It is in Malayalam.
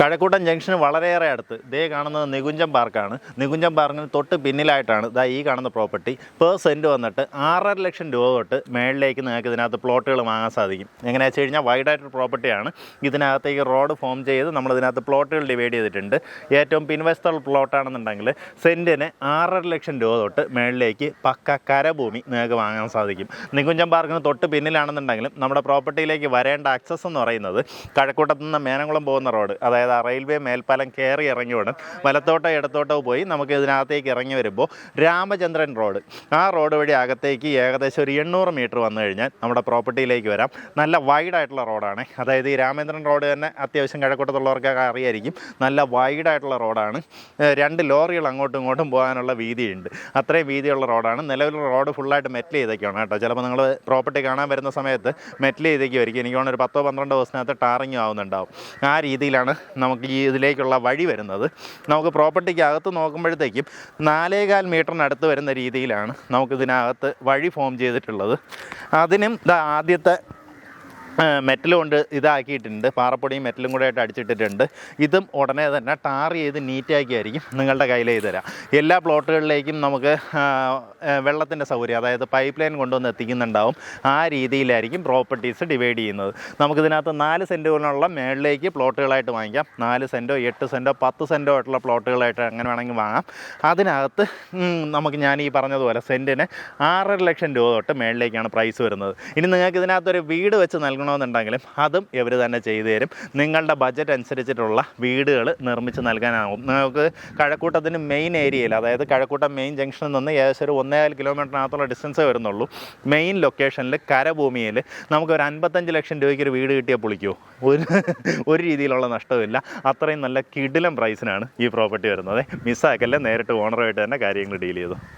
കഴക്കൂട്ടം ജംഗ്ഷന് വളരെയേറെ അടുത്ത്. ദേ കാണുന്നത് നികുഞ്ചം പാർക്കാണ്. നികുഞ്ചം പാർക്കിന് തൊട്ട് പിന്നിലായിട്ടാണ് ദാ ഈ കാണുന്ന പ്രോപ്പർട്ടി. പെർ സെന്റ് വന്നിട്ട് ആറര ലക്ഷം രൂപ തൊട്ട് മേളിലേക്ക് നിങ്ങൾക്ക് ഇതിനകത്ത് പ്ലോട്ടുകൾ വാങ്ങാൻ സാധിക്കും. എങ്ങനെയാണെന്ന് വെച്ച് കഴിഞ്ഞാൽ വൈഡായിട്ടൊരു പ്രോപ്പർട്ടിയാണ്. ഇതിനകത്തേക്ക് റോഡ് ഫോം ചെയ്ത് നമ്മൾ ഇതിനകത്ത് പ്ലോട്ടുകൾ ഡിവൈഡ് ചെയ്തിട്ടുണ്ട്. ഏറ്റവും പിൻവശത്തുള്ള പ്ലോട്ടാണെന്നുണ്ടെങ്കിൽ സെന്റിന് ആറര ലക്ഷം രൂപ തൊട്ട് മേളിലേക്ക് പക്ക കരഭൂമി നിങ്ങൾക്ക് വാങ്ങാൻ സാധിക്കും. നികുഞ്ചം പാർക്കിന് തൊട്ട് പിന്നിലാണെന്നുണ്ടെങ്കിലും നമ്മുടെ പ്രോപ്പർട്ടിയിലേക്ക് വരേണ്ട ആക്സസ് എന്ന് പറയുന്നത് കഴക്കൂട്ടത്തു നിന്ന് മേനംകുളം പോകുന്ന റോഡ്. അതായത് ആ റെയിൽവേ മേൽപ്പാലം കയറി ഇറങ്ങി ഉടൻ വലത്തോട്ടോ ഇടത്തോട്ടോ പോയി നമുക്ക് ഇതിനകത്തേക്ക് ഇറങ്ങി വരുമ്പോൾ രാമചന്ദ്രൻ റോഡ്. ആ റോഡ് വഴി അകത്തേക്ക് ഏകദേശം ഒരു എണ്ണൂറ് മീറ്റർ വന്നു കഴിഞ്ഞാൽ നമ്മുടെ പ്രോപ്പർട്ടിയിലേക്ക് വരാം. നല്ല വൈഡായിട്ടുള്ള റോഡാണ്. അതായത് ഈ രാമചന്ദ്രൻ റോഡ് തന്നെ അത്യാവശ്യം കിഴക്കൂട്ടത്തുള്ളവർക്കൊക്കെ അറിയായിരിക്കും. നല്ല വൈഡായിട്ടുള്ള റോഡാണ്. രണ്ട് ലോറികൾ അങ്ങോട്ടും ഇങ്ങോട്ടും പോകാനുള്ള വീതിയുണ്ട്. അത്രയും വീതിയുള്ള റോഡാണ്. നിലവിലുള്ള റോഡ് ഫുള്ളായിട്ട് മെറ്റൽ ചെയ്തൊക്കെയാണ് കേട്ടോ. ചിലപ്പോൾ നിങ്ങൾ പ്രോപ്പർട്ടി കാണാൻ വരുന്ന സമയത്ത് മെറ്റൽ ചെയ്തേക്കുമായിരിക്കും എനിക്ക് തോന്നുന്നു ഒരു പത്തോ പന്ത്രണ്ടോ ദിവസത്തിനകത്ത് ടാറിങ്ങും ആവുന്നുണ്ടാവും. ആ രീതിയിലാണ് നമുക്ക് ഈ ഇതിലേക്കുള്ള വഴി വരുന്നത്. നമുക്ക് പ്രോപ്പർട്ടിക്ക് അകത്ത് നോക്കുമ്പോഴത്തേക്കും നാലേകാൽ മീറ്ററിനടുത്ത് വരുന്ന രീതിയിലാണ് നമുക്കിതിനകത്ത് വഴി ഫോം ചെയ്തിട്ടുള്ളത്. അതിനും ആദ്യത്തെ മെറ്റൽ കൊണ്ട് ഇതാക്കിയിട്ടുണ്ട്. പാറപ്പൊടിയും മെറ്റലും കൂടെ ആയിട്ട് അടിച്ചിട്ടിട്ടുണ്ട്. ഇതും ഉടനെ തന്നെ ടാർ ചെയ്ത് നീറ്റാക്കിയായിരിക്കും നിങ്ങളുടെ കയ്യിൽ തരാം. എല്ലാ പ്ലോട്ടുകളിലേക്കും നമുക്ക് വെള്ളത്തിന്റെ സൗകര്യം അതായത് പൈപ്പ് ലൈൻ കൊണ്ടുവന്ന് എത്തിക്കുന്നുണ്ടാവും. ആ രീതിയിലായിരിക്കും പ്രോപ്പർട്ടീസ് ഡിവൈഡ് ചെയ്യുന്നത്. നമുക്കിതിനകത്ത് നാല് സെന്റുകളുള്ള മേളിലേക്ക് പ്ലോട്ടുകളായിട്ട് വാങ്ങിക്കാം. നാല് സെന്റോ എട്ട് സെന്റോ പത്ത് സെന്റോ ആയിട്ടുള്ള പ്ലോട്ടുകളായിട്ട് അങ്ങനെ വേണമെങ്കിൽ വാങ്ങാം. അതിനകത്ത് നമുക്ക് ഞാൻ ഈ പറഞ്ഞതുപോലെ സെന്റിന് ആറര ലക്ഷം രൂപ തൊട്ട് മേളിലേക്കാണ് പ്രൈസ് വരുന്നത്. ഇനി നിങ്ങൾക്ക് ഇതിനകത്തൊരു വീട് വെച്ച് നൽകണമെന്നുണ്ടെങ്കിലും അതും ഇവർ തന്നെ ചെയ്തു തരും. നിങ്ങളുടെ ബജറ്റ് അനുസരിച്ചിട്ടുള്ള വീടുകൾ നിർമ്മിച്ച് നൽകാനാവും. നമുക്ക് കഴക്കൂട്ടത്തിന് മെയിൻ ഏരിയയിൽ അതായത് കഴക്കൂട്ടം മെയിൻ ജംഗ്ഷനിൽ നിന്ന് ഏകദേശം ഒരു ഒന്നേകാൽ കിലോമീറ്ററിനകത്തുള്ള ഡിസ്റ്റൻസേ വരുന്നുള്ളൂ. മെയിൻ ലൊക്കേഷനിൽ കരഭൂമിയിൽ നമുക്ക് ഒരു അൻപത്തഞ്ച് ലക്ഷം രൂപയ്ക്ക് ഒരു വീട് കിട്ടിയാൽ പൊളിക്കുമോ ഒരു ഒരു രീതിയിലുള്ള നഷ്ടമില്ല അത്രയും നല്ല കിടിലം പ്രൈസിനാണ് ഈ പ്രോപ്പർട്ടി വരുന്നത്. മിസ്സാക്കല്ലേ നേരിട്ട് ഓണറുമായിട്ട് തന്നെ കാര്യങ്ങൾ ഡീൽ ചെയ്തു.